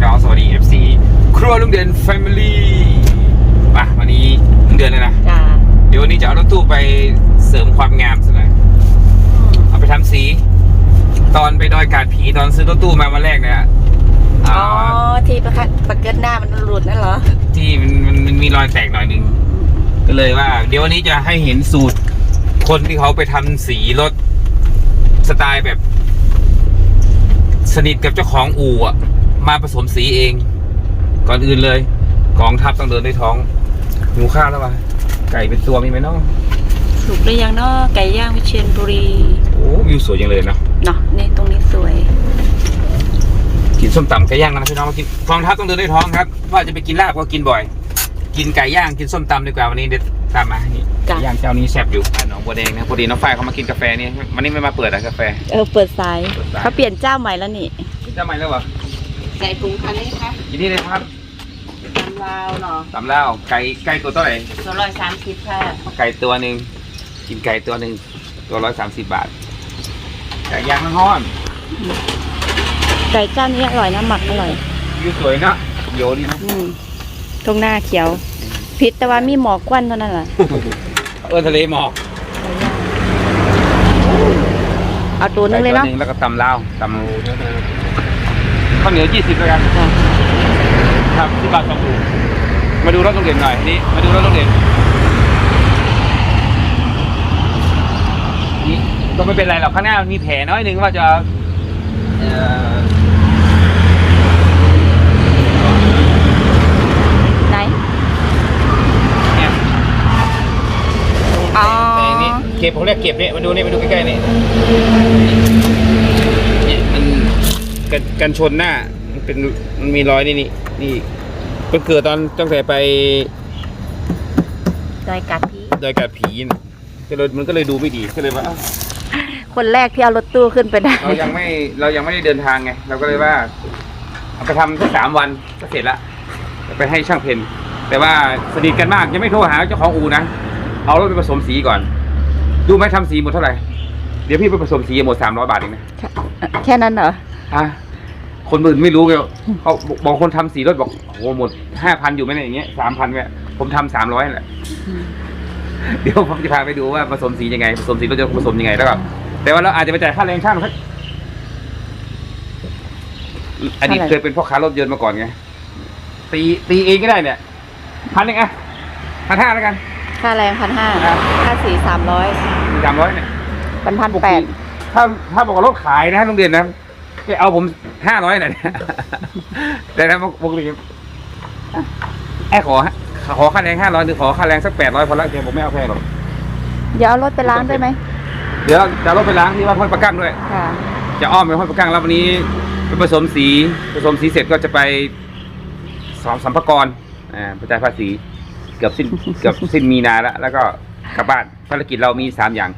พี่น้องสวัสดี FC ครัวลุงเด่น Family มาวันนี้ลุงเดือนเลยนะ จ้าเดี๋ยววันนี้จะเอารถตู้ไปเสริมความงามสักหน่อยเอาไปทำสี ตอนไปดอยกาดผีตอนซื้อรถตู้มาวันแรกเนี่ยอ๋อ่าอที่ประคัดประเกิดหน้ามันหลุดนั่นเหรอที่มันมันมันมีรอยแตกหน่อยหนึง ก็เลยว่า เดี๋ยววันนี้จะให้เห็นสูตร คนที่เขาไปทำสีรถสไตล์แบบ สนิทกับเจ้าของอู่อะ มาผสมสีเอง ก่อนอื่นเลยกองทัพต้องเดินด้วยท้องหิวข้าวแล้ววะไก่เป็นตัวมีไหมเนาะถูกหรือยังเนาะไก่ย่างวิเชียรบุรีโอ้วิวสวยจังเลยเนาะเนาะนี่ตรงนี้สวย กินส้มตำไก่ย่างกันนะพี่น้องมากินกองทัพต้องเดินด้วยท้องครับ ว่าจะไปกินลาบก็กินบ่อย กินไก่ย่างกินส้มตำดีกว่าวันนี้เด็ดตามมานี่จ้ะไก่ย่างเจ้านี้แซ่บอยู่อะน้องบัวแดงนะพอดีน้องฝ้ายเขามากินกาแฟนี่วันนี้ไม่มาเปิดอะกาแฟเออเปิดสายเปิดสายเขาเปลี่ยนเจ้าใหม่แล้วนี่กินทำไมแล้ววะ ใส่ถุงคันนี้ค่ะยินดีเลยครับตำลาวเนาะตำเล่าวไก่ไก่ตัวเท่าไหร่สองร้อยสามสิบค่ะไก่ตัวหนึ่งกินไก่ตัวหนึ่งตัวร้อยสามสิบบาทไก่ย่างน้ำห้อนไก่เจ้านี้อร่อยนะหมักอร่อยวิวสวยเนาะโยดีนะอืมตรงหน้าเขียวพิษแต่ว่ามีหมอกควันเท่านั้นแหละเออทะเลหมอก เอาตัวนึงเลยเนาะไก่ตัวหนึ่งแล้วก็ตำเล่าวตำ ข้าวเหนียวยี่สิบแล้วกันครับสิบบาทสองถุงมาดูรถโรงเรียนหน่อยนี่มาดูรถโรงเรียนนี่ก็ไม่เป็นไรหรอกข้างหน้ามันมีแผลน้อยหนึ่งว่าจะเอ่อไหนเนี่ยอ๋อแต่นี่เก็บผมเรียกเก็บเนี่ยมาดูนี่มาดูใกล้ๆนี่นี่มัน กันกันชนหน้า มันเป็นมันมีรอยนี่นี่นี่มันเกิดตอนตั้งแต่ไปดอยกัดพีโดยการผีน่ะก็เลยมันก็เลยดูไม่ดีก็เลยว่าเอ้าคนแรกที่เอารถตู้ขึ้นไปได้เรายังไม่เรายังไม่ได้เดินทางไงเราก็เลยว่าเอาไปทำแค่สามวันก็เสร็จละไปให้ช่างเพนแต่ว่าสนิทกันมากยังไม่โทรหาเจ้าของอูนะเอารถไปผสมสีก่อน ดูไหมทำสีหมดเท่าไหร่ เดี๋ยวพี่ไปผสมสีหมดสามร้อยบาทเองนะแค่นั้นเหรอ อะคนอื่นไม่รู้ไงเขาบอกคนทำสีรถบอกโอ้โหหมดห้าพันอยู่ไหมเนี่ยอย่างเงี้ยสามพันเนี่ยผมทำสามร้อยแหละเดี๋ยวผมจะพาไปดูว่าผสมสียังไงผสมสีรถจะผสมยังไงแล้วก็แต่ว่าเราอาจจะไปจ่ายค่าแรงช่างสักอดีตเท่าไหร่เคยเป็นพ่อค้ารถยนต์มาก่อนไงตีตีเองก็ได้เนี่ยพันหนึ่งอะพันห้าแล้วกัน ค่าแรงพันห้าครับค่าสีสามร้อยสามร้อยเนี่ยเป็นพันปกแปดติถ้าถ้าบอกว่ารถขายนะโรงเรียนนะแก เอาผมห้าร้อยหน่อยนะแต่ถ้าปกติแอบขอฮะขอค่าแรงห้าร้อยหรือขอค่าแรงสักแปดร้อยพอละเดี๋ยวผมไม่เอาแพงหรอกเดี๋ยวเอารถไปล้างด้วยไหมเดี๋ยวจะเอารถไปล้างที่วัดห้วยประกั้งด้วยค่ะจะอ้อมไปห้วยประกั้งแล้ววันนี้ไปผสมสีผสมสีเสร็จก็จะไปสอบสัมภากรอ่าไปจ่ายภาษีเกือบสิ้นเกือบสิ้นมีนาแล้วแล้วก็กลับบ้านภารกิจเรามีสามอย่าง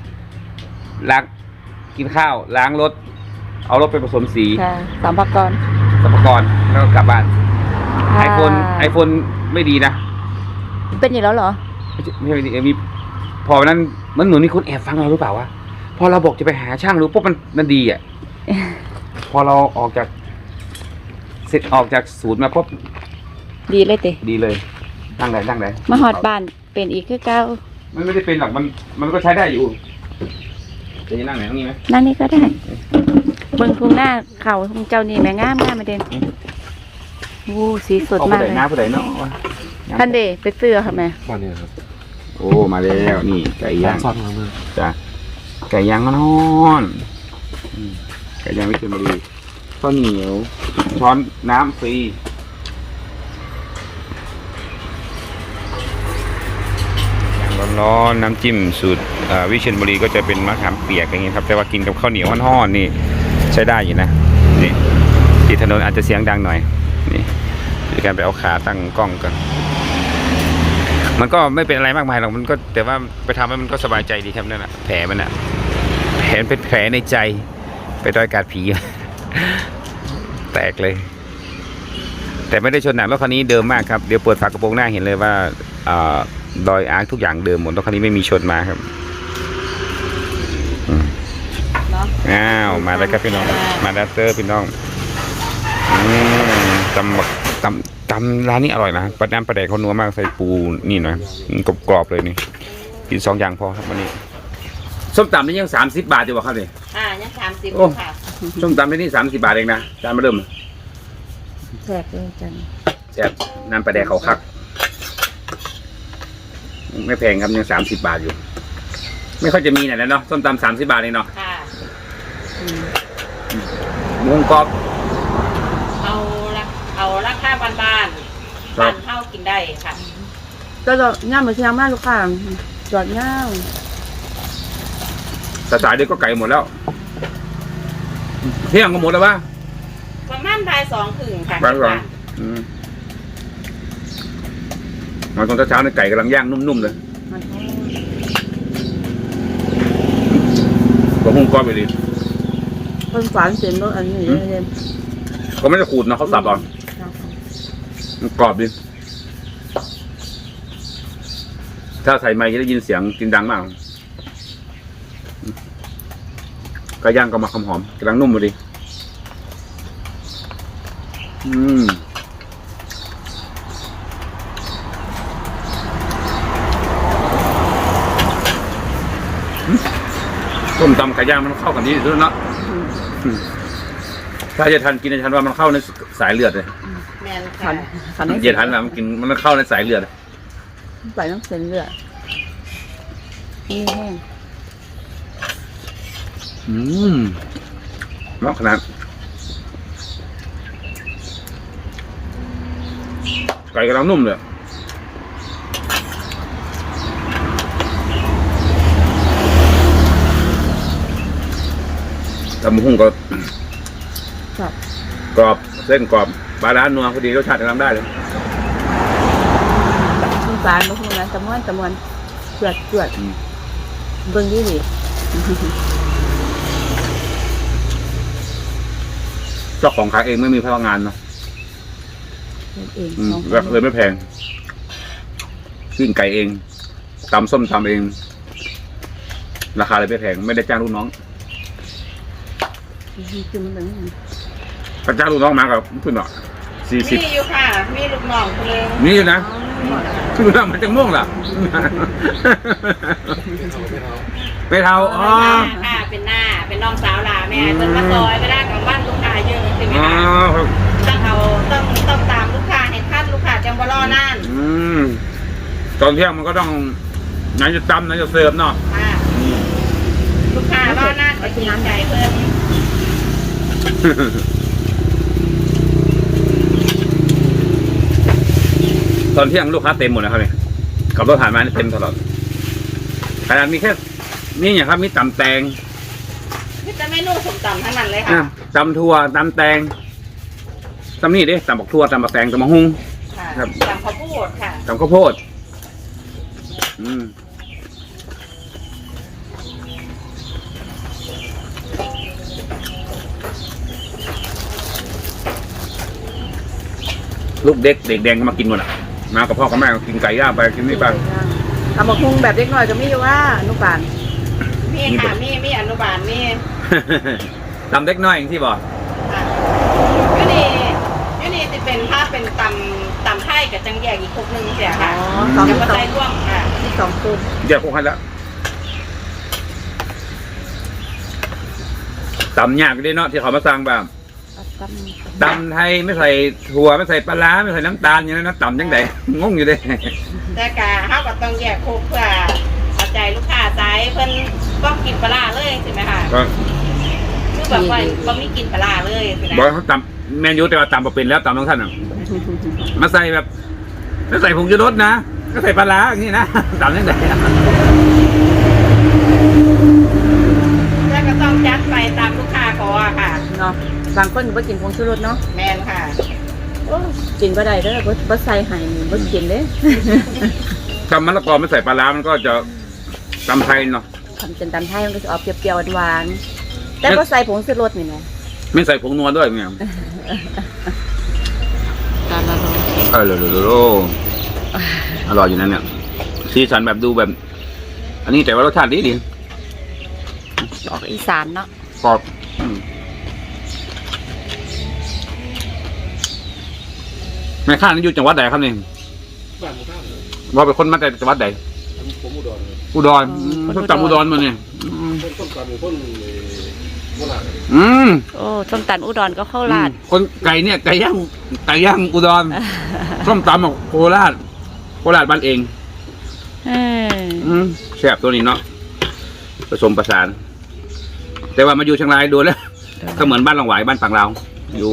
ล้างกินข้าวล้างรถ เอารถไปผสมสีค่ะสามพักกรสัมภากรแล้วก็กลับบ้านค่ะไอโฟนไอโฟนไม่ดีนะ เป็นอยู่แล้วเหรอ ไม่ใช่ไม่ใช่ไม่ดีเออมีพอวันนั้นมันเหมือนมีคนแอบฟังเราหรือเปล่าวะพอเราบอกจะไปหาช่างรู้ปุ๊บมันมันดีอะ พอเราออกจาก เสร็จออกจากศูนย์มาปุ๊บดีเลยติดีเลยตั้งไหนตั้งไหนมาหอดบ้านเป็นอีกคือเก้ามันไม่ได้เป็นหรอกมันมันก็ใช้ได้อยู่จะนั่งไหนตรงนี้ไหมนั่นนี่ก็ได้ เบิ่งทุ่งหน้าเขาทุ่งเจ้านี่แม่งามงามมาเด่นวู้สีสดเอามากผู้ใดเลยน้าผู้ใดเนาะวะท่านเดไปเสื้อค่ะแม่ตอนนี้ครับโอ้มาแล้วนี่ไก่ย่างซอสของมือจ้ะไก่ย่างนอนๆอืมไก่ย่างวิเชียรบุรีข้าวเหนียวช้อนน้ำฟรีย่างร้อนๆน้ำจิ้มสูตรเอ่อวิเชียรบุรีก็จะเป็นมะขามเปียกอย่างนี้ครับแต่ว่ากินกับข้าวเหนียวห่อนๆนี่ ใช้ได้อยู่นะนี่ที่ถนนอาจจะเสียงดังหน่อยนี่ในการไปเอาขาตั้งกล้องกันมันก็ไม่เป็นอะไรมากมายหรอกมันก็แต่ว่าไปทำให้มันก็สบายใจดีครับนั่นแหะแผลมันอะแผลเป็นแผลในใจ ไปดอยกาดผี แตกเลย แต่ไม่ได้ชนหนักรถคันนี้เดิมมากครับเดี๋ยวเปิดฝากระโปรงหน้าเห็นเลยว่าอ่าดอยอาร์คทุกอย่างเดิมหมดรถคันนี้ไม่มีชนมาครับอืม เนาะ อ้าวมาแล้วครับพี่น้อง มาดัตเตอร์พี่น้องอืมตำบักตำตำร้านนี้อร่อยนะปลาน้ำปลาแดกเขานัวมากใส่ปูนี่หน่อยกรอบกรอบๆเลยนี่กินสองอย่างพอครับวันนี้ ส้มตำนี่ยังสามสิบบาทอยู่วะครับเนี่ยอ่ายังสามสิบโอ้ค่ะส้มตำที่นี่สามสิบบาทเองนะจานมาเริ่มแซ่บเลยจันแซ่บน้ำปลาแดกเขาคัก ไม่แพงครับยังสามสิบบาทอยู่ ไม่ค่อยจะมีไหนแล้วเนาะส้มตำสามสิบบาทเองเนาะค่ะอื มหมูกรอบเอาละเอาราคาบ้านบ้านครับ้าบนเข้ากินได้ค่ะก็จะย่ามเหมือนเชียงมากลูกค้าจอดย่ามสายๆเด็กก็ไก่หมดแล้ว เที่ยงก็หมดแล้ววะ ประมาณบ่ายสองถึงค่ะบ่ายสอง อืมมาตอนเช้าๆในไก่กำลังย่างนุ่มๆเลย มันก็หุ้งกรอบไปดิ เพิ่นฝานเสียงรถอันนี้เลยเด่นก็ไม่ได้ขูดเนาะเขาสับเอามันกรอบดิถ้าใส่ไม้จะได้ยินเสียงกินดังมากก็ย่างก็มาคำหอมกำลังนุ่มเลยดิอืมส้มตำไก่ย่างมันเข้ากันดีที่สุดเนาะอืม ถ้าจะทันกินจะทันว่ามันเข้าในสายเลือดเลยแมนขัค่ะนขันให้เย็นทันนะมันกินมันเข้าในสายเลือดเลยใส่น้ำเส้นเลือดนี่แห้งอืมมากขนาดไก่กำลังนุ่มเลย ตำหุ่งก็ครับ กรอบเส้นกรอบปลาร้านนัวพอดีรสชาติกำลังได้เลยคุณฝานบ่ฮู้นะตะมวนตะมวนเกือดเกือดอืมเบิ่งดีดิเจ้าของขายเองไม่มีพนักงานเนาะเฮ็ดเองอืมน้องแบบเลยไม่แพงปิ้งไก่เองตำส้มตำเอง ราคาเลยไม่แพง ไม่ได้จ้างลูกน้อง คือมันเป็นถ้าจ้างลูกน้องมากับเพื่อนหน่อยสี่สิบมีอยู่ค่ะ มีลูกน้องคนนึงนี่อยู่นะลูกน้องมันจะม่วงล่ะไม่เท่าอ๋อค่ะเป็นหน้า เป็นน้องสาวหลาแม่เพิ่นมาซอยเวลากลางบ้านลูกค้าเยอะใช่ไหมอ๋อคะครับต้องเอาต้องต้องตามลูกค้าให้ทันลูกค้าจังบ่รอนานอืมตอนเที่ยงมันก็ต้องไหนจะตำไหนจะเสิร์ฟเนาะค่ะลูกค้ารอนานก็จริงใจเพิ่น ตอนเที่ยงลูกค้าเต็มหมดนะครับเนี่ยขับรถผ่านมานี่เต็มตลอดขนาดมีแค่นี่อย่างครับ มีตำแตงมีแต่เมนูสมตำทั้งนั้นเลยอะค่ะตำทั่วตำแตงตำนี่ดิตำบักทั่วตำบักแตงตำมะฮุ่งค่ะครับ ตำข้าวโพดค่ะ ตำข้าวโพด ลูกเด็กเด็กแดงก็มากินหมดอะมากับพ่อกับแม่ก็กินไก่ย่างไปกินนี่ไปทำบักฮุงแบบเล็กน้อยก็มีอยู่ว่านุปานมีค่ะมีมีอนุบาลมีตำเล็กน้อยอย่างที่บอกค่ะยูนี่ยูนี่จะเป็นถ้าเป็นตำตำไทยกับจังแยกอีกคุกหนึงเสียอ๋อค่ะสองจะสมาองใส่ร่วมค่ะสองตุ้มเดี๋ยวพวกให้แล้วตำยากด้วยเนาะที่เขามาสร้างแบบ ตำตำไทยไม่ใส่ถั่วไม่ใส่ปลาร้าไม่ใส่น้ำตาลอย่างนั้นนะตำยังไงงงอยู่เลยแต่กะเฮาก็ต้องแยกคุกเพื่อเอาใจลูกค้าใจเพิ่นบ่กินปลาร้าเลยใช่ไหมคะก็คือแบบว่าบ่มีกินปลาร้าเลยใช่ไหมบอกให้เขาตำแมนยูแต่ว่าตำมาเป็นแล้วตำต้องท่านอะมาใส่แบบไม่ใส่ผงชูรสนะก็ใส่ปลาร้าอย่างนี้นะตำยังไงแล้วก็ต้องจัดไปตามลูกค้าขออะค่ะเนาะ บางคนก็บ่กินผงชูรสเนาะแมนค่ะโอ้กินบ่ได้เด้อบ่บ่ใส่ให้บ่กินเด้ตำมะละกอไม่ใส่ปลาร้ามันก็จะตำไทยเนาะทำเป็นตำไทยมันก็จะออกเปรี้ยวๆหวานๆแต่บ่ใส่ผงชูรสนี่นะไม่ใส่ผงนัวด้วยเนี่ยตามมาลองเออโลโลโลอร่อยอยู่นั่นเนี่ยสีสันแบบดูแบบ อันนี้แต่ว่ารสชาติดีดีออกอีสานเนาะกรอบ แม่ข้านี่อยู่จังหวัดใดครับนี่บ้านหมู่บ้านเลยว่าเป็นคนมาแต่จังหวัดใดผมอุดรเลยอุดรส้มตำอุดรมาเนี่ยอืมคนต้นตำเป็นคนเอ่อโบราณอืมโอ้ส้มตันอุดรก็เข้าลาด คนไก่เนี่ยไก่ย่างไก่ย่างอุดรส้มตำของโคราชโคราชบ้านเอง เอออืมแซ่บตัวนี้เนาะผสมประสาน แต่ว่ามาอยู่เชียงรายดูแล้ว ก็เหมือนบ้านหลงหวายบ้านปังลาวอยู่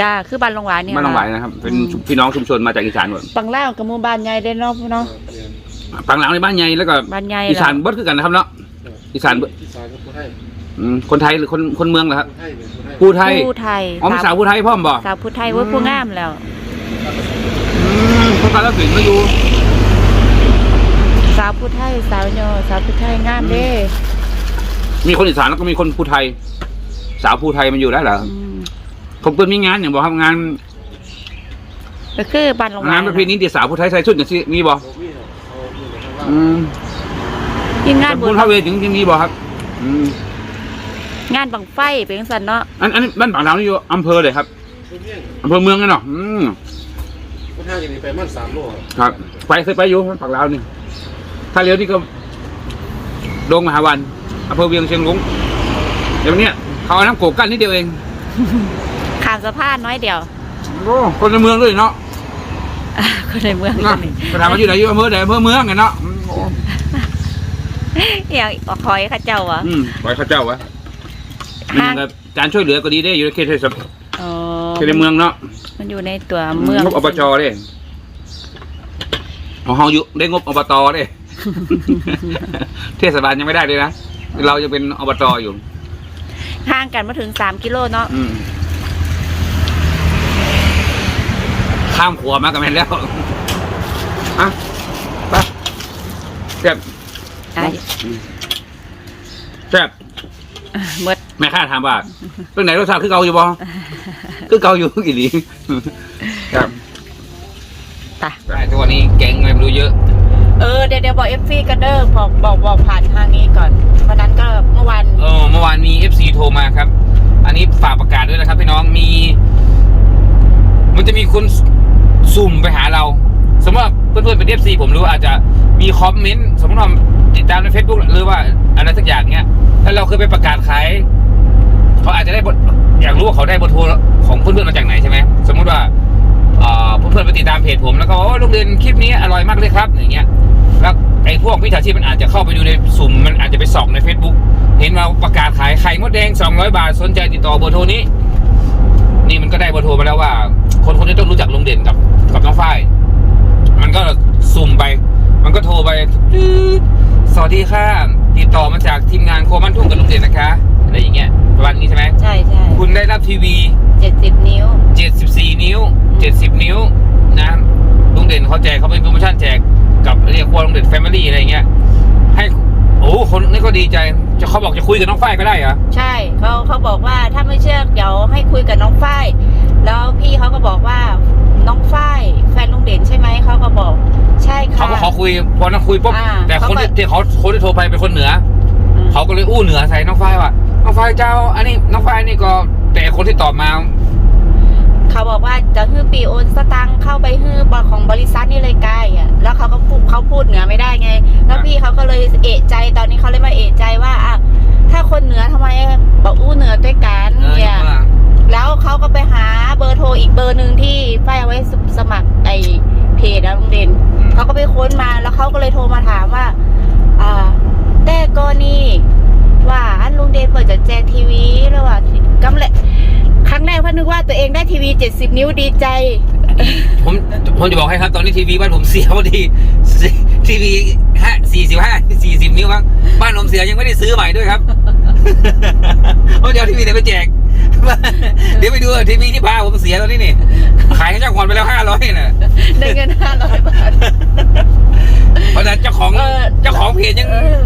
จ้าคือบ้านลงหวานเนี่ย บ้านหลงหวายนะครับ เป็นพี่น้องชุมชนมาจากอีสานหมดปังเล่าวกับหมู่บ้านใหญ่ได้เนาะพี่เนาะปังลาวในบ้านใหญ่แล้วก็บ้านใหญ่อีสานแล้วเบิดคือกันนะครับเนาะอีสานเบิดที่สายก็ผู้ให้อืมคนไทยหรือคนคนเมืองเหรอครับผู้ให้เป็นผู้ให้ผู้ไทยผู้ไทยอ๋อมีสาวผู้ไทยพ่อมบอกสาวผู้ไทยเว่าผู้งามแล้ว อืมคนไทยแล้วถึงมาอยู่สาวผู้ไทยสาวโยสาวผู้ไทยงามเด้มีคนอีสานแล้วก็มีคนผู้ไทย สาวผู้ไทยมันอยู่ได้เหรออืม ผมเปิดมีงานอย่างบอกครับงานก็คือบ้านลงหวางานนประเพณีเดียสาวผู้ไทยใส่ชุดอย่างที่มีบอกโอ้มีเหรอเอามีเหรอข้างล่างอืมที่งานบุคุญณพระเวทถึงที่มีบอกครับ อืมงานบังไฟเป็นจังซั่นเนาะอันอันนี้บ้านปากน้ำนี่อยู่อำเภอเลยครับผู้เมี่ยงอำเภอเมืองกันเนาะอืมผู้ให้อย่างนี้ไปมันสามโลครับ ไปเคยไปอยู่ปากลาวนี่ถ้าเลี้ยวนี่ก็ดงมหาวันอำเภอเวียงเชียงรุ้งเดี๋ยวเนี้ยเขาเอาน้ำโขกกั้นนิดเดียวเองข้ามสะพานน้อยเดียวโอ้คนในเมืองด้วยเนาะคนในเมืองนะไปถามว่าอยู่ไหนอยู่อำเภอไหนอำเภอเมืองไงเนาะอืมโอ้อย่างออกคอยเข้าเจ้าวะอืมไว้ข้าเจ้าวะมันยังกับการช่วยเหลือก็ดีได้อยู่ในเขตเทศบาลอ๋อเขตในเมืองเนาะมันอยู่ในตัวเมืองงบอบจเด้ของเฮาอยู่ได้งบอบตเด้เทศบาลยังไม่ได้เลยนะเราจะเป็นอบตอยู่ห่างกันมาถึงสามกิโลเนาะ อืม ข้ามขัวมากับแม่นแล้วอะไปแซ่บอะแซ่บหมดแม่ข้าถามว่าเป็นไหนรสชาติคือเก่าอยู่บ่คือเก่าอยู่กี่ดีครับไปแต่ตัวนี้แกงอะไรไม่รู้เยอะ เออเดี๋ยวเดี๋ยวบอกเอฟซีกันเด้อบอกบอกบอกผ่านทางนี้ก่อนวันนั้นก็เมื่อวานเออเมื่อวานมี FC โทรมาครับ อันนี้ฝากประกาศด้วยนะครับพี่น้องมี มันจะมีคน สุ่มไปหาเรา สมมติว่าเพื่อนๆเป็น FC ผมรู้อาจจะมีคอมเมนต์สมมติว่าติดตามใน Facebook หรือว่าอะไรสักอย่างเนี้ยแล้วเราเคยไปประกาศขายเขาอาจจะได้บทอยากรู้ว่าเขาได้เบทโทรของเพื่อนๆมาจากไหนใช่ไหมสมมติว่าเพื่อนๆไปติดตามเพจผมแล้วก็โอ้โรงเรียนคลิปนี้อร่อยมากเลยครับอย่างเงี้ยแล้วไอ้พวกวิชาชีพมันอาจจะเข้าไปดูในสุ่มมันอาจจะไปส่องใน Facebook เห็นมาประกาศขายไข่มดแดง 200 บาทสนใจติดต่อเบอร์โทรนี้ นี่มันก็ได้เบอร์โทรมาแล้วว่า คนคนนี้ต้องรู้จักลุงเด่นกับกับน้องฝ้าย มันก็สุ่มไป มันก็โทรไปตื๊ดสวัสดีค่ะติดต่อมาจากทีมงานโคมันทุ่งกับลุงเด่นนะคะอะไรอย่างเงี้ยประมาณนี้ใช่ไหมใช่ใช่คุณได้รับทีวีเจ็ดสิบนิ้ว74นิ้ว70นิ้วนะลุงเด่นเขาแจกเขาเป็นโปรโมชั่นแจกกับเรียกว่าลุงเด่นแฟมิลี่อะไรเงี้ยให้ โอ้คนนี่ก็ดีใจ จะเขาบอกจะคุยกับน้องฝ้ายก็ได้เหรอใช่เขาเขาบอกว่าถ้าไม่เชื่อเดี๋ยวให้คุยกับน้องฝ้ายแล้วพี่เขาก็บอกว่าน้องฝ้ายแฟนลุงเด่นใช่ไหมเขาก็บอก ใช่ค่ะเขาก็ขอคุยพอนักคุยปุ๊บอ่าแต่คนที่เขาก็ ที่เขาคนที่โทรไปเป็นคนเหนืออืมเขาก็เลยอู้เหนือใส่น้องฝ้ายว่าน้องฝ้ายเจ้า อันนี้น้องฝ้ายนี่ก็แต่คนที่ตอบมา เขาบอกว่าจะฮื้อปีโอนสตังค์เข้าไปฮื้อบอของบริษัทนี่เลยกายอะ แล้วเขาก็พูดเขาพูดเหนือไม่ได้ไง แล้วพี่เขาก็เลยเอะใจตอนนี้เขาเลยมาเอะใจว่าอะถ้าคนเหนือทำไมบอกอู้เหนือด้วยกันเออเนี่ยว่าแล้วเขาก็ไปหาเบอร์โทรอีกเบอร์หนึ่งที่ป้ายเอาไว้สมัครไอเพจอะลุงเด่นเขาก็ไปค้นมาแล้วเขาก็เลยโทรมาถามว่า อ่า แต่ก็นี่ว่าอันลุงเดนเปิดจะแจกทีวีหรือว่ากำเลยครั้งแรกเพ่อ นึกว่าตัวเองได้ทีวี 70 นิ้วดีใจ ผมผมจะบอกให้ครับตอนนี้ทีวีบ้านผมเสียพอดีทีวีห้าสี่สิบห้าสี่สิบนิ้วมั้งบ้านผมเสียยังไม่ได้ซื้อใหม่ด้วยครับผมจะเอาทีวีไหนไปแจกเดี๋ยวไปดูทีวีที่พาผมเสียตอนนี้นี่ขายให้เจ้าของไปแล้วห้าร้อยน่ะได้เงิน500บาทเพราะฉะนั้นเจ้าของเออเจ้าของเพจยังเออ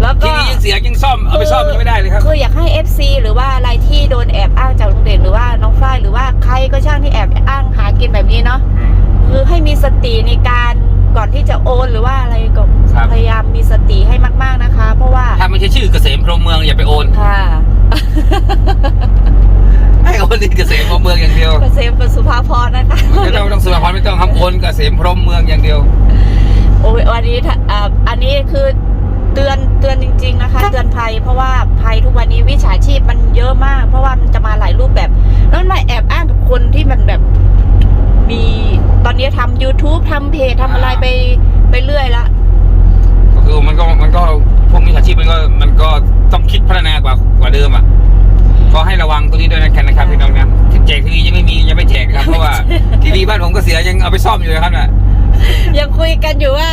แล้วทีก็วียังเสียยังซ่อมเอาไปซ่อมยังไม่ได้เลยครับคืออยากให้ FC หรือว่าอะไรที่โดนแอบอ้างจากลุงเด่นหรือว่าน้องฝ้ายหรือว่าใครก็ช่างที่แอบอ้างหากินแบบนี้เนาะคือให้มีสติในการก่อนที่จะโอนหรือว่าอะไรก็ครับพยายามมีสติให้มากๆนะคะ เพราะว่าถ้าไม่ใช่ชื่อเกษมพรหมเมืองอย่าไปโอนค่ะให้โอนที่เกษมพรหมเมืองอย่างเดียวเกษมกับสุภาพรนะคะไม่ต้องไม่ต้องสุภาพษมพรหมเมืองอย่างเดียวโอ้ยวันนี้ถ้าอ่าอันนี้คือ เตือนเตือนจริง ๆ นะคะ เตือนภัยเพราะว่าภัยทุกวันนี้วิชาชีพมันเยอะมาก เพราะว่ามันจะมาหลายรูปแบบแล้วมันมาแอบอ้างกับคนที่มันแบบมีตอนนี้ทำ YouTube ทำเพจทำอะไรไปไปเรื่อยละก็คือมันก็มันก็พวกมิจฉาชีพมันก็มันก็ต้องคิดพัฒนากว่ากว่าเดิมอะก็ให้ระวังตัวนี้ด้วยนะกันนะครับพี่น้องนะแจกทีวียังไม่มียังไม่แจกนะครับเพราะว่าทีวีบ้านผมก็เสียยังเอาไปซ่อมอยู่เลยครับน่ะยังคุยกันอยู่ว่า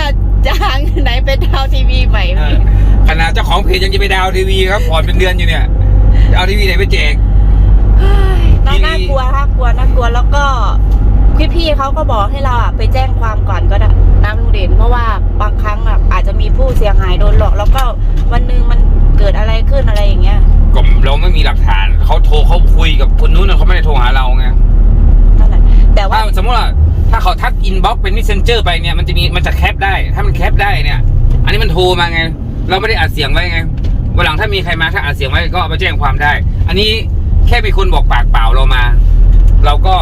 จะหาเงินไหนเป็นดาวทีวีใหม่เออขนาดเจ้าของเพจยังจะไปดาวน์ทีวีครับผ่อนเป็นเดือนอยู่เนี่ยจะเอาทีวีไหนไปแจก เฮ้ยน่าทีวีน่ากลัวน่ากลัวน่ากลัวแล้วก็พี่ๆเขาก็บอกให้เราอะไปแจ้งความก่อนก็ได้นะลุงเด่นเพราะว่าบางครั้งอะอาจจะมีผู้เสียหายโดนหลอก แล้วก็วันหนึงมันเกิดอะไรขึ้นอะไรอย่างเงี้ย ก็เราไม่มีหลักฐานเขาโทรเขาคุยกับคนนู้นนะเขาไม่ได้โทรหาเราไงนั่น แหละแต่ว่า ถ้าสมมติว่าถ้าเขาทักอินบ็อกเป็น messenger ไปเนี่ยมันจะมีมันจะแคปได้ ถ้ามันแคปได้เนี่ย อันนี้มันโทรมาไง เราไม่ได้อัดเสียงไว้ไงวันหลังถ้ามีใครมาถ้าอัดเสียงไว้ก็เอามาแจ้งความได้ อันนี้แค่มีคนบอกปากเปล่าเรามา เราก็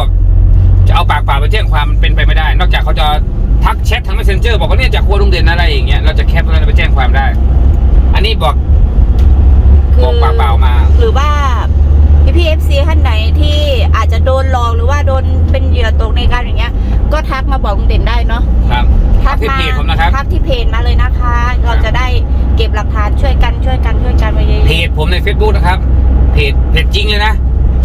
จะเอาปากเปล่าไปแจ้งความมันเป็นไปไม่ได้ นอกจากเขาจะทักแชททาง messenger บอกว่าเนี่ยจากครัวลุงเด่นอะไรอย่างเงี้ยเราจะแคปแล้วเราไปแจ้งความได้ อันนี้บอกบอกปากเปล่ามา หรือว่า พี่พีเอฟซีท่านไหนที่อาจจะโดนหลอกหรือว่าโดนเป็นเหยื่อตกในการอย่างเงี้ย ก็ทักมาบอกลุงเด่นได้เนาะครับทักที่มาเพจผมนะครับทักที่เพจมาเลยนะคะ เราจะได้เก็บหลักฐานช่วยกันช่วยกันช่วยกันไปเยอะเพจผมใน Facebook นะครับเพจเพจจริงเลยนะ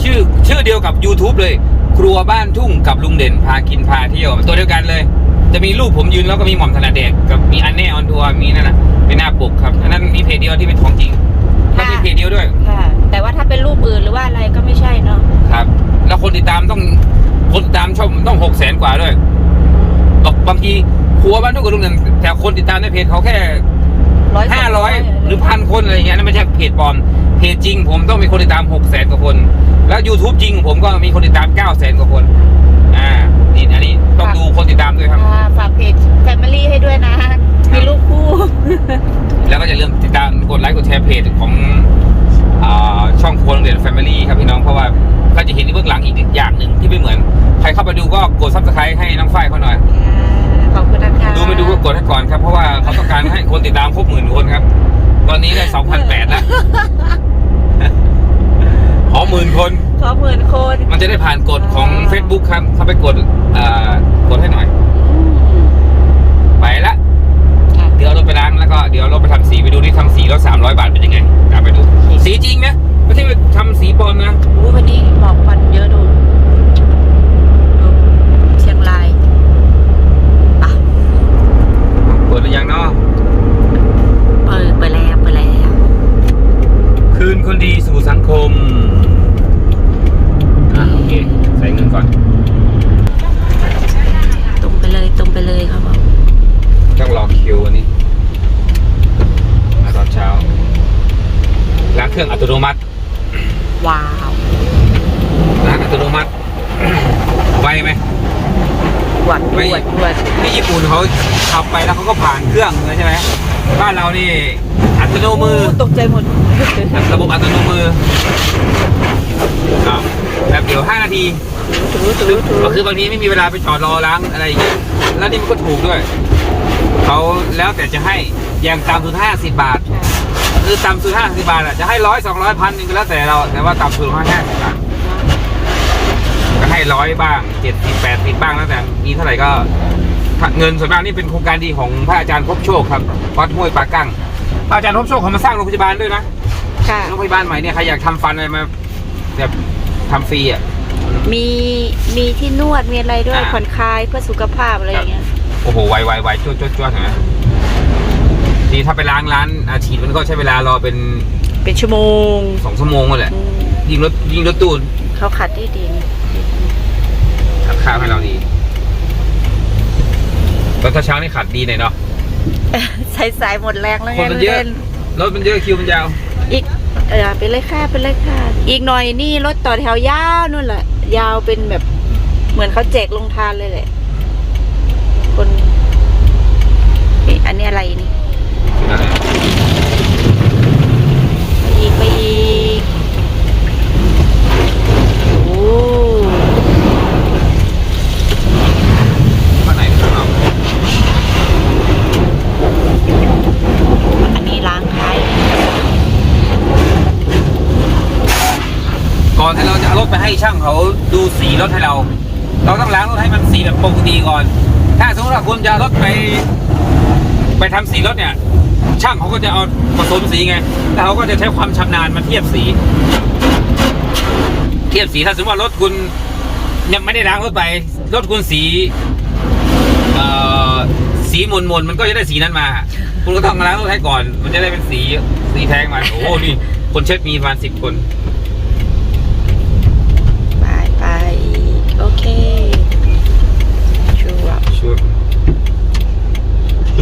ชื่อชื่อเดียวกับ YouTube เลย ครัวบ้านทุ่งกับลุงเด่นพากินพาเที่ยวตัวเดียวกันเลย จะมีรูปผมยืนแล้วก็มีหม่อมถนัดเด็กกับมีอันแน่ออนทัวร์มีนั่นแหละเป็นหน้าปกครับอันนั้นมีเพจเดียวที่เป็นของจริงแล้วมี เพจเดียวด้วย ค่ะ แต่ว่าถ้าเป็นรูปอื่นหรือว่าอะไรก็ไม่ใช่เนาะครับ แล้วคนติดตามต้องคนติดตามชมต้องหกแสนกว่าด้วยบอกบางทีครัวบ้านทุกับลุงเด่นแต่คนติดตามในเพจเขาแค่ร้อยห้าร้อยหรือพันคนอะไรอย่างเงี้ยนั่นไม่ใช่เพจปลอมเพจจริง ผมต้องมีคนติดตามหกแสนกว่าคน แล้ว YouTube จริง ผมก็มีคนติดตามเก้าแสนกว่าคน อ่า นี่อันนี้ต้องดูคนติดตามด้วยครับอ่าฝากเพจ Family ให้ด้วยนะ มีลูกคู่ แล้วก็อย่าลืมติดตามกดไลค์กดแชร์เพจของอ่าช่องครัวโรงเรียนแฟมิลี่ครับพี่น้องเพราะว่าก็จะเห็นในเบื้องหลังอีกอย่างหนึ่งที่ไม่เหมือน ใครเข้าไปดูก็กดซับสไครต์ให้น้องฝ้ายเขาหน่อย ขอบคุณนะคะดูไม่ดูก็กดให้ก่อนครับ เพราะว่าเขาต้องการให้คนติดตามครบหมื่นคนครับ ตอนนี้ได้สองพันแปดแล้วขอหมื่นคน ขอหมื่นคนมันจะได้ผ่านกฎของ Facebook ครับ เข้าไปกดเอ่อกดให้หน่อย ไปละค่ะ เดี๋ยวเราไปล้างแล้วก็เดี๋ยวเราไปทำสีไปดูที่ทำสีแล้วสามร้อยบาทเป็นยังไงตามไปดู สีจริงนะไม่ใช่ไปทำสีปลอมนะ อู้วันนี้หมอกควันเยอะดูดูเชียงรายอะเปิดหรือยังเนาะเปิดไปแล้วเปิดแล้ว คืนคนดีสู่สังคมอะโอเค ใส่เงินก่อนตรงไปเลยตรงไปเลยครับผม ต้องรอคิววันนี้ มาตอนเช้าล้างเครื่องอัตโนมัติ ว้าวล้างอัตโนมัติไวไหมหวดไม่หวดหวดที่ญี่ปุ่นเขาขับไปแล้วเขาก็ผ่านเครื่องเลยใช่ไหมบ้านเรานี่อัตโนมือตกใจหมดระบบอัตโนมืออ้าวแบบเดี๋ยว5นาทีถูถูถูก็คือบางทีไม่มีเวลาไปจอดรอล้างอะไรอย่างเงี้ยแล้วนี่มันก็ถูกด้วย เขาแล้วแต่จะให้อย่างต่ำสุดห้าสิบบาท คือต่ำสุดห้าสิบบาทอะจะให้ร้อยสองร้อยพันหนึ่งก็แล้วแต่เรา แต่ว่าต่ำสุดห้าห้าสิบบาทก็ให้ร้อยบ้างเจ็ดสิบแปดสิบบ้างแล้วแต่มีเท่าไหร่ก็เงินส่วนมากนี่เป็นโครงการดีของพระอาจารย์พบโชคครับวัดห้วยปากั้งพระอาจารย์พบโชคเขามาสร้างโรงพยาบาลด้วยนะค่ะโรงพยาบาลใหม่เนี่ยใครอยากทำฟันอะไรมาแบบทำฟรีอะมีมีที่นวดมีอะไรด้วยอ่าผ่อนคลายเพื่อสุขภาพอะไรอย่างเงี้ย โอ้โหไวไวไวจวดจวดจวดเห็นไหมทีถ้าไปล้างร้านอาฉีดมันก็ใช้เวลารอเป็นเป็นชั่วโมงสองชั่วโมงนั่นแหละ อืมยิงรถยิงรถตู้เขาขัดที่ดีนี่ขัดข้าวให้เราดีตอนเช้านี่ขัดดีหน่อยเนาะ สายสายหมดแรงแล้วคนไงมันเยอะเล่นรถมันเยอะคิวมันยาว อีกเออไปเลยค่ะไปเลยค่ะ อีกหน่อยนี่รถต่อแถวยาวนู่นแหละ ยาวเป็นแบบเหมือนเขาแจกลงทานเลยแหละ อันนี้อะไรนี่อีกไปอีกโอ้วันไหนครับอันนี้ล้างท้าก่อนที่เราจะรถไปให้ช่างเขาดูสีรถให้เรา เราต้องล้างรถให้มันสีแบบปกติก่อน ถ้าสมมติว่าคุณจะรถไป ไปทำสีรถเนี่ย ช่างเขาก็จะเอาผสมสีไงแล้วเขาก็จะใช้ความชำนาญมาเทียบสี เทียบสีถ้าสมมติว่ารถคุณยังไม่ได้ล้างรถไปรถคุณสีเอ่อสีมนมนมันก็จะได้สีนั้นมา คุณก็ต้องล้างรถให้ก่อน มันจะได้เป็นสีสีแทงมาโอ้โหนี่คนเช็ดมีประมาณสิบคน ไปไปโอเคชัวร์ ชุด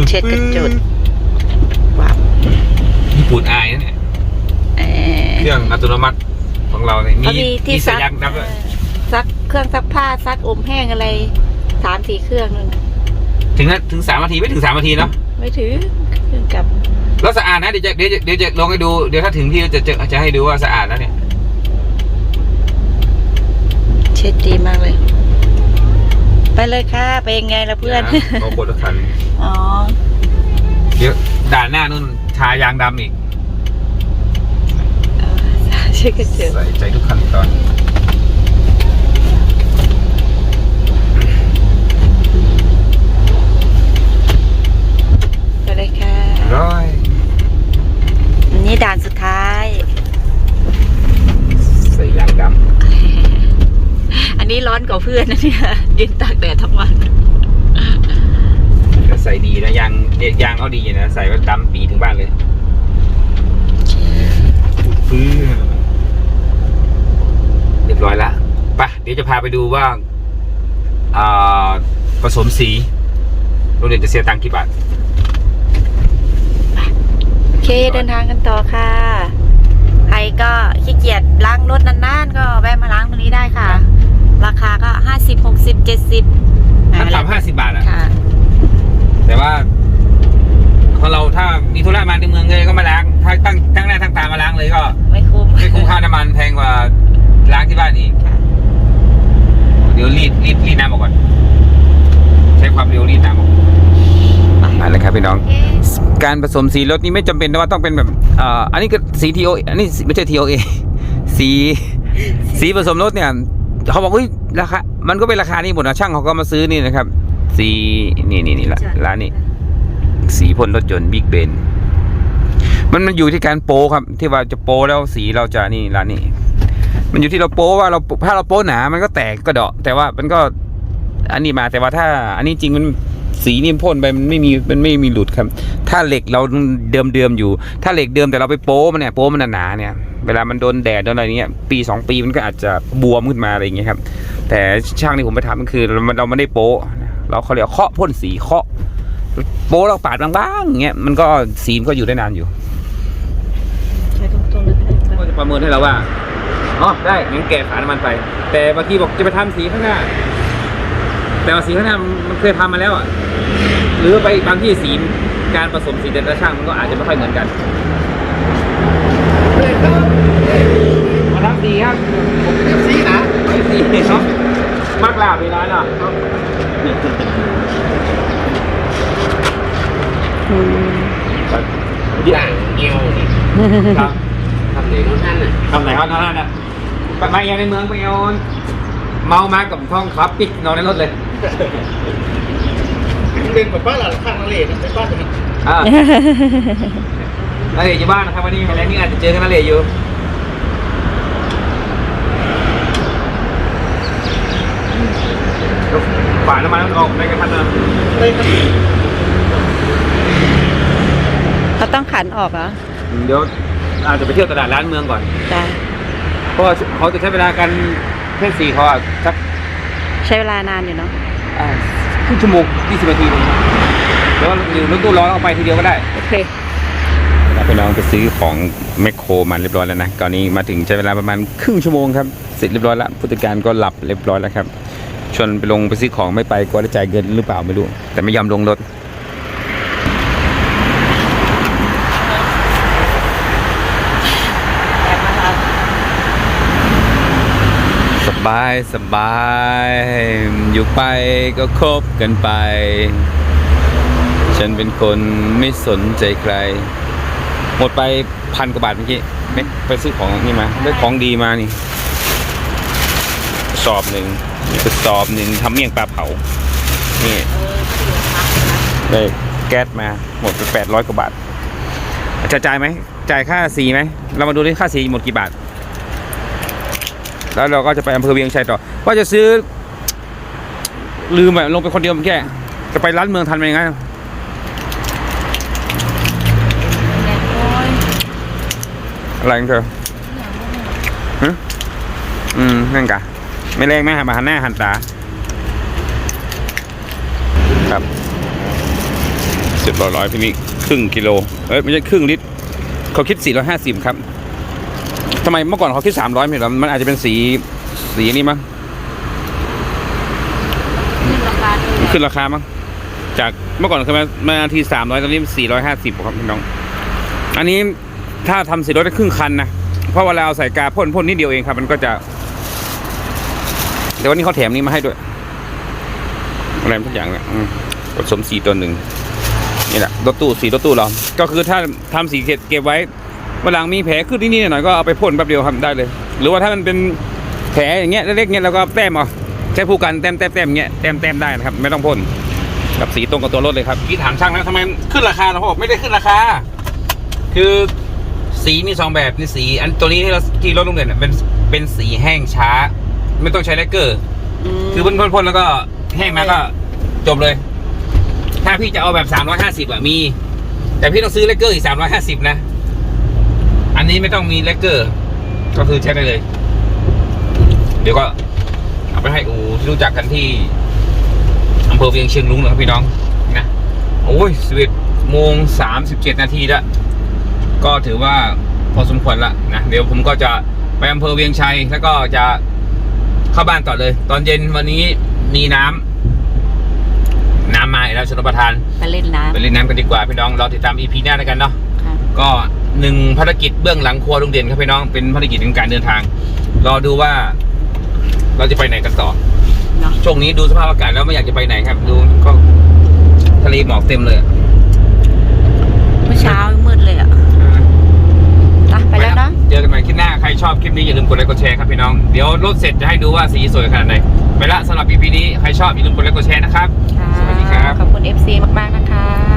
เช็ดกระจกว้าวญี่ปุ่นอายนะเนี่ยเอ่อ เครื่องอัตโนมัติของเราเนี่ยมีเขามีที่ที่ซัสากยักนับด้วยซักเครื่องซักผ้าซักอมแห้งอะไรสามสี่เครื่องนึงถึงนะถึงสามนาทีไม่ถึงสามนาทีเนาะไม่ถือเครื่องกลับแล้วสะอาดนะเดี๋ยวจะเดี๋ยวจะเดี๋ยวจะลองให้ดูเดี๋ยวถ้าถึงที่จะจะจะให้ดูว่าสะอาดแล้วเนี่ยเช็ดดีมากเลย ไปเลยค่ะ ไปยังไงล่ะเพื่อนดี๋ยวนะเขากดคันอ๋อ เดี๋ยวด่านหน้านู่นทายางดำอีก เออเช็ดกระจกใส่ใจทุกขั้นตอนไปเลยค่ะร้อยอันนี้ด่านสุดท้าย ใส่ยางด อันนี้ร้อนกว่าเพื่อนนะเนี่ยยืนตากแดดทั้งวันำแต่ใส่ดีนะยางเอ๊ะยางเขาดีนะ ใส่ก็ดำปีถึงบ้านเลยฟื้นเรียบร้อยละไปเดี๋ยวจะพาไปดูว่าอ่าผสมสีโรงเรียนจะเสียตังค์กี่บาทโอเคเดินทางกันต่อค่ะ ใครก็ขี้เกียจล้างรถนานๆ ก็แวะมาล้างตรงนี้ได้ค่ะ ราคาก็ห้าสิบหกสิบเจ็ดสิบขั้นต่ำห้าสิบบาทอะค่ะ แต่ว่าของเราถ้ามีธุระมาในเมืองเลยก็มาล้าง ถ้าตั้งตั้งหน้าตั้งตามาล้างเลยก็ ไม่คุ้มไม่คุ้มค่าน้ำมันแพงกว่าล้างที่บ้านอีกค่ะเดี๋ยวรีดรีดรีดน้ำออกก่อน ใช้ความเร็วรีดน้ำออกมาเลยครับพี่น้อง การผสมสีรถนี่ไม่จำเป็นว่าต้องเป็นแบบเอ่ออันนี้ก็สี TO อันนี้ไม่ใช่ TOA สีสีผสมรถเนี่ย เขาบอกเฮ้ยราคา มันก็เป็นราคานี้หมดนะช่างเขาก็มาซื้อนี่นะครับ สีนี่นี่นี่ละร้านนี้ สีพ่นรถยนต์บิ๊กเบน มันมันอยู่ที่การโป้ครับ ที่ว่าจะโป้แล้วสีเราจะนี่ร้านนี้ มันอยู่ที่เราโป้ว่าเราถ้าเราโป้หนามันก็แตกก็เดาะ แต่ว่ามันก็ อันนี้มาแต่ว่าถ้า อันนี้จริงมันสีนี่พ่นไปมันไม่มีมันไม่มีหลุดครับ ถ้าเหล็กเราเดิมเดิมๆอยู่ ถ้าเหล็กเดิมแต่เราไปโป้มันเนี่ยโป้มันหนาๆเนี่ย เวลามันโดนแดดโดนอะไรเนี้ยปีสองปีมันก็อาจจะบวมขึ้นมาอะไรอย่างเงี้ยครับ แต่ช่างที่ผมไปทำมันคือเราเราไม่ได้โป้เราเขาเรียกว่าเคาะพ่นสีเคาะโป้เราปาดบางๆอย่างเงี้ยมันก็สีมันก็อยู่ได้นานอยู่ใช้ตรงๆเลยก็จะประเมินให้เราว่าอ๋อได้งั้นแกะฝาน้ำมันไป แต่บางทีบอกจะไปทำสีข้างหน้า แต่ว่าสีข้างหน้ามันเคยทำมาแล้วอะหรือไปบางที่สีการผสมสีแต่ละช่างมันก็อาจจะไม่ค่อยเหมือนกัน มาทำสีครับสีนะไอ้สีเนาะมากลาบเลยร้านอะอืมเดี๋ยวเอวนี่ครับทำเด็กน้องท่านน่ะทำไหนครับนั่นน่ะไปมาเองในเมืองไปเอาเมามากับท้องครับปิกนอนในรถเลยเป็นแบบบ้านหลังข้างนั่นเลยเป็นบ้านเป็นอ่านาเรศอยู่บ้านนะครับวันนี้แล้วนี่อาจจะเจอกันนาเรศอยู่าน้ำมันออกในกระทันนะเลยครับเขาต้องขันออกเหรอเดี๋ยวอาจจะไปเที่ยวตลาดร้านเมืองก่อน จ้ะเพราะว่าเขาจะใช้เวลากันเพื่อนสี่เขาอะสักใช้เวลานานอยู่เนาะอ่าครึ่งชั่วโมงยี่สิบนาทีเดี๋ยวหรือรถตู้ร้อนเอาไปทีเดียวก็ได้ โอเคไปน้องไปซื้อของแมคโครมาเรียบร้อยแล้วนะตอนนี้มาถึงใช้เวลาประมาณครึ่งชั่วโมงครับ เสร็จเรียบร้อยแล้วผู้จัดการก็หลับเรียบร้อยแล้วครับ ชวนไปลงไปซื้อของไม่ไปก็ได้จ่ายเงินหรือเปล่าไม่รู้ แต่ไม่ยอมลงรถสบายสบาย อยู่ไปก็คบกันไป ฉันเป็นคนไม่สนใจใคร หมดไปพันกว่าบาทเมื่อกี้ไปซื้อของนี่มาได้ของดีมานี่ สอบหนึ่ง กระสอบหนึ่งทำเมี่ยงปลาเผา นี่ได้แก๊สมาหมดไปแปดร้อยกว่าบาท จะจ่ายไหม จ่ายค่าสีไหม เรามาดูที่ค่าสีหมดกี่บาท แล้วเราก็จะไปอำเภอเวียงชัยต่อ ว่าจะซื้อ ลืมแบบลงไปคนเดียวมื่อกี้จะไปร้านเมืองทันไหมงั้นอะไรของเธอฮะอืมนั่นกะ ไม่แรงไหมหันมาหันหน้าหันตาครับสิบร้อยร้อยพี่นี่ครึ่งกิโลเอ้ยไม่ใช่ครึ่งลิตรเขาคิดสี่ร้อยห้าสิบครับทำไมเมื่อก่อนเขาคิดสามร้อยไม่เหรอมันอาจจะเป็นสีสีนี้มั้งขึ้นราคาด้วยขึ้นราคามั้งจากเมื่อก่อนเคยมามาทีสามร้อยตอนนี้สี่ร้อยห้าสิบครับพี่น้อง อันนี้ถ้าทำสีรถได้ครึ่งคันนะ เพราะเวลาเอาใส่กาพ่นพ่นนิดเดียวเองครับ มันก็จะ เดี๋ยววันนี้เขาแถมนี้มาให้ด้วยอะไรทุกอย่างเนี่ยอืมผสมสีตัวหนึ่งนี่แหละรถตู้สีรถตู้เราก็คือถ้าทำสีเก็บเก็บไว้เวลามีแผลขึ้นนิดๆหน่อยๆก็เอาไปพ่นแป๊บเดียวทำได้เลย หรือว่าถ้ามันเป็นแผลอย่างเงี้ยเล็กๆเงี้ยเราก็แต้มเอาใช้ผู้กันแต้มแต้มแต้มเงี้ยแต้มแต้มได้นะครับ ไม่ต้องพ่นกับสีตรงกับตัวรถเลยครับพี่ถามช่างนะทำไมขึ้นราคาเราบอกไม่ได้ขึ้นราคา คือสีมีสองแบบนี่สี อันตัวนี้ที่เราที่รถโรงเรียนเนี่ยเป็นเป็นสีแห้งช้า ไม่ต้องใช้แลกเกอร์มคือพ่นๆๆแล้วก็แห้งมาก็จบเลย ถ้าพี่จะเอาแบบสามร้อยห้าสิบอะมี แต่พี่ต้องซื้อเลกเกอร์อีกสามร้อยห้าสิบนะ อันนี้ไม่ต้องมีเลกเกอร์ ก็คือใช้ได้เลย เดี๋ยวก็เอาไปให้อูที่รู้จักกันที่อำเภอเวียงเชียงรุ้งนะครับพี่น้องนะโอ้ยสิบเอ็ดโมงสามสิบเจ็ดนาทีแล้วก็ถือว่าพอสมควรละนะเดี๋ยวผมก็จะไปอำเภอเวียงชัยแล้วก็จะ เข้าบ้านต่อเลย ตอนเย็นวันนี้มีน้ำน้ำมาอีกแล้วชนประทานไปเล่นน้ไปเล่นน้ำกันดีกว่าพี่น้องเราติดตามอีพีหน้าแล้วกันเนาะำค่ะก็หนึ่งภารกิจเบื้องหลังครัวลุงเด่นครับพี่น้องเป็นภารกิจในการเดินทาง รอดูว่า เราจะไปไหนกันต่อเนาะช่วงนี้ดูสภาพอากาศแล้วไม่อยากจะไปไหนครับ ดูก็ทะเลหมอกเต็มเลยอะเมื่อเช้ามืดเลยอะอะไปแล้วเนาะ เจอกันใหม่คลิปหน้า ใครชอบคลิปนี้อย่าลืมกดไลค์กดแชร์ครับพี่น้อง เดี๋ยวรถเสร็จจะให้ดูว่าสีสวยขนาดไหน ไปละสำหรับ EP นี้ ใครชอบอย่าลืมกดไลค์กดแชร์นะครับ สวัสดีครับ ขอบคุณ FC มาก ๆ นะคะ